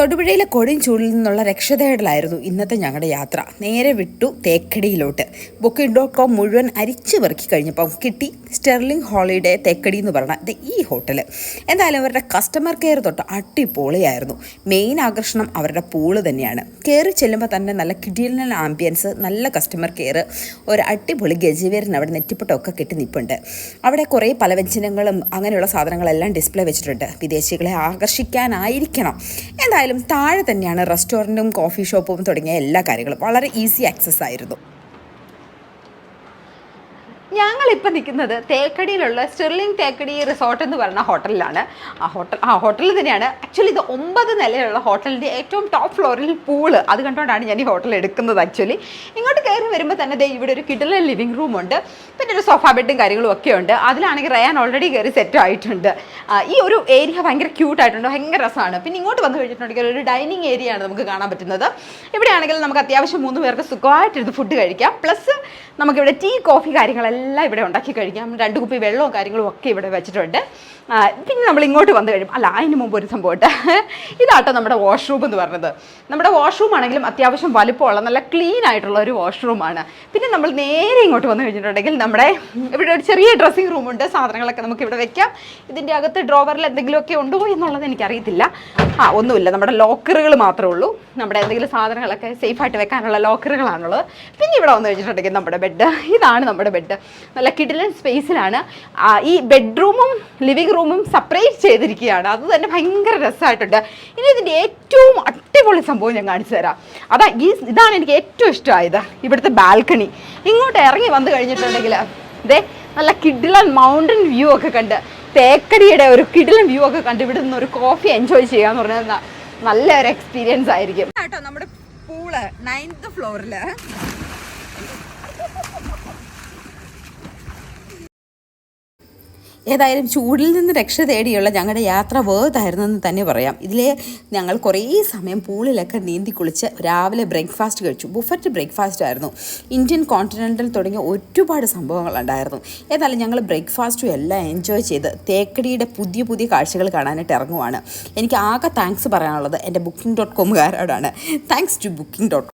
തൊടുപുഴയിലെ കൊടും ചൂടിൽ നിന്നുള്ള രക്ഷതേടലായിരുന്നു ഇന്നത്തെ ഞങ്ങളുടെ യാത്ര. നേരെ വിട്ടു തേക്കടിയിലോട്ട്. ബുക്കിംഗ് ഡോട്ട് കോം മുഴുവൻ അരിച്ചു പെറുക്കി കഴിഞ്ഞപ്പം കിട്ടി സ്റ്റെർലിംഗ് ഹോളിഡേ തേക്കടി എന്ന് പറഞ്ഞ ഈ ഹോട്ടൽ എന്തായാലും അവരുടെ കസ്റ്റമർ കെയർ തൊട്ട് അടിപൊളിയായിരുന്നു. മെയിൻ ആകർഷണം അവരുടെ പൂൾ തന്നെയാണ്. കയറി ചെല്ലുമ്പോൾ തന്നെ നല്ല കിടിലൻ ആംബിയൻസ് നല്ല കസ്റ്റമർ കെയർ ഒരു അടിപൊളി ഗജീവേരൻ അവിടെ നെറ്റിപ്പട്ടമൊക്കെ കെട്ടി നിൽപ്പുണ്ട് അവിടെ കുറേ പലവ്യഞ്ജനങ്ങളും അങ്ങനെയുള്ള സാധനങ്ങളെല്ലാം ഡിസ്പ്ലേ വെച്ചിട്ടുണ്ട്. വിദേശികളെ ആകർഷിക്കാനായിരിക്കണം. എന്തായാലും താഴെ തന്നെയാണ് റെസ്റ്റോറന്റും കോഫി ഷോപ്പും തുടങ്ങിയ എല്ലാ കാര്യങ്ങളും. വളരെ ഈസി ആക്സസ് ആയിരുന്നു. ഞങ്ങളിപ്പോൾ നിൽക്കുന്നത് തേക്കടിയിലുള്ള സ്റ്റെർലിംഗ് തേക്കടി റിസോർട്ട് എന്ന് പറയുന്ന ഹോട്ടലിലാണ്. ആ ഹോട്ടൽ ആ ഹോട്ടലിൽ തന്നെയാണ്. ആക്ച്വലി ഇത് ഒമ്പത് നിലയുള്ള ഹോട്ടലിന്റെ ഏറ്റവും ടോപ്പ് ഫ്ലോറിൽ പൂൾ അത് കണ്ടുകൊണ്ടാണ് ഞാൻ ഈ ഹോട്ടൽ എടുക്കുന്നത് ആക്ച്വലി ഇങ്ങോട്ട് കയറി വരുമ്പോൾ തന്നെ ദേ ഇവിടെ ഒരു കിടലൻ ലിവിംഗ് റൂമുണ്ട് പിന്നെ ഒരു സോഫ ബെഡും കാര്യങ്ങളും ഒക്കെ ഉണ്ട്. അതിലാണെങ്കിൽ റയാൻ ഓൾറെഡി കയറി സെറ്റ് ആയിട്ടുണ്ട്. ഈ ഒരു ഏരിയ ഭയങ്കര ക്യൂട്ട് ആയിട്ടുണ്ട്. ഭയങ്കര രസമാണ്. പിന്നെ ഇങ്ങോട്ട് വന്നു കഴിഞ്ഞിട്ടുണ്ടെങ്കിൽ ഒരു ഡൈനിങ് ഏരിയ ആണ് നമുക്ക് കാണാൻ പറ്റുന്നത്. ഇവിടെയാണെങ്കിൽ നമുക്ക് അത്യാവശ്യം മൂന്ന് പേർക്ക് സുഖമായിട്ടിരുന്ന് ഫുഡ് കഴിക്കാം. പ്ലസ് നമുക്കിവിടെ ടീ കോഫി കാര്യങ്ങളെല്ലാം ഇവിടെ ഉണ്ടാക്കി കഴിക്കാം. രണ്ട് കുപ്പി വെള്ളവും കാര്യങ്ങളും ഒക്കെ ഇവിടെ വെച്ചിട്ടുണ്ട്. പിന്നെ നമ്മൾ ഇങ്ങോട്ട് വന്നു കഴിയും അല്ല അതിന് മുമ്പ് ഒരു സംഭവം ഇതാട്ടോ നമ്മുടെ വാഷ്റൂം എന്ന് പറഞ്ഞത്. നമ്മുടെ വാഷ്റൂം ആണെങ്കിലും അത്യാവശ്യം വലുപ്പമുള്ള നല്ല ക്ലീൻ ആയിട്ടുള്ള ഒരു വാഷ്റൂമാണ് പിന്നെ നമ്മൾ നേരെ ഇങ്ങോട്ട് വന്നു കഴിഞ്ഞിട്ടുണ്ടെങ്കിൽ നമ്മുടെ ഇവിടെ ഒരു ചെറിയ ഡ്രസ്സിംഗ് റൂമുണ്ട് സാധനങ്ങളൊക്കെ നമുക്ക് ഇവിടെ വെക്കാം. ഇതിന്റെ അകത്ത് ഡ്രോവറിൽ എന്തെങ്കിലുമൊക്കെ ഉണ്ടോ എന്നുള്ളത് എനിക്കറിയത്തില്ല. ആ ഒന്നുമില്ല. നമ്മുടെ ലോക്കറുകൾ മാത്രമേ ഉള്ളൂ. നമ്മുടെ എന്തെങ്കിലും സാധനങ്ങളൊക്കെ സേഫായിട്ട് വെക്കാനുള്ള ലോക്കറുകളാണുള്ളത്. പിന്നെ ഇവിടെ വന്നു കഴിഞ്ഞിട്ടുണ്ടെങ്കിൽ നമ്മുടെ ബെഡ് ഇതാണ് നമ്മുടെ ബെഡ് നല്ല കിഡിലൻ സ്പേസിലാണ് ഈ ബെഡ്റൂമും ലിവിങ് റൂമും സെപ്പറേറ്റ് ചെയ്തിരിക്കുകയാണ്. അത് തന്നെ ഭയങ്കര രസമായിട്ടുണ്ട്. ഇനി ഇതിന്റെ ഏറ്റവും അടിപൊളി സംഭവം ഞാൻ കാണിച്ചു തരാം. അതാ ഈ ഇതാണ് എനിക്ക് ഏറ്റവും ഇഷ്ടമായത്. ഇവിടുത്തെ ബാൽക്കണി ഇങ്ങോട്ട് ഇറങ്ങി വന്നു കഴിഞ്ഞിട്ടുണ്ടെങ്കിൽ ഇതേ നല്ല കിഡിലൻ മൗണ്ടൻ വ്യൂ ഒക്കെ കണ്ട് തേക്കടിയുടെ ഒരു കിടിലും വ്യൂ ഒക്കെ കണ്ട് ഇവിടെ നിന്ന് ഒരു കോഫി എൻജോയ് ചെയ്യാന്ന് പറഞ്ഞാൽ നല്ല ഒരു എക്സ്പീരിയൻസ് ആയിരിക്കും. കേട്ടോ നമ്മുടെ പൂൾ നയൻത് ഫ്ലോറിൽ ഏതായാലും ചൂടിൽ നിന്ന് രക്ഷ തേടിയുള്ള ഞങ്ങളുടെ യാത്ര വേർതായിരുന്നു എന്ന് തന്നെ പറയാം. ഇതിൽ ഞങ്ങൾ കുറേ സമയം പൂളിലൊക്കെ നീന്തി കുളിച്ച് രാവിലെ ബ്രേക്ക്ഫാസ്റ്റ് കഴിച്ചു. ബുഫറ്റ് ബ്രേക്ക്ഫാസ്റ്റ് ആയിരുന്നു. ഇന്ത്യൻ കോണ്ടിനെന്റൽ തുടങ്ങിയ ഒരുപാട് സംഭവങ്ങളുണ്ടായിരുന്നു ഏതായാലും ഞങ്ങൾ ബ്രേക്ക്ഫാസ്റ്റും എല്ലാം എൻജോയ് ചെയ്ത് തേക്കടിയുടെ പുതിയ പുതിയ കാഴ്ചകൾ കാണാനായിട്ട് ഇറങ്ങുവാണ്. എനിക്ക് ആകെ താങ്ക്സ് പറയാനുള്ളത് എന്റെ ബുക്കിംഗ് ഡോട്ട് കോമുകാരോടാണ് താങ്ക്സ് ടു ബുക്കിംഗ് ഡോട്ട്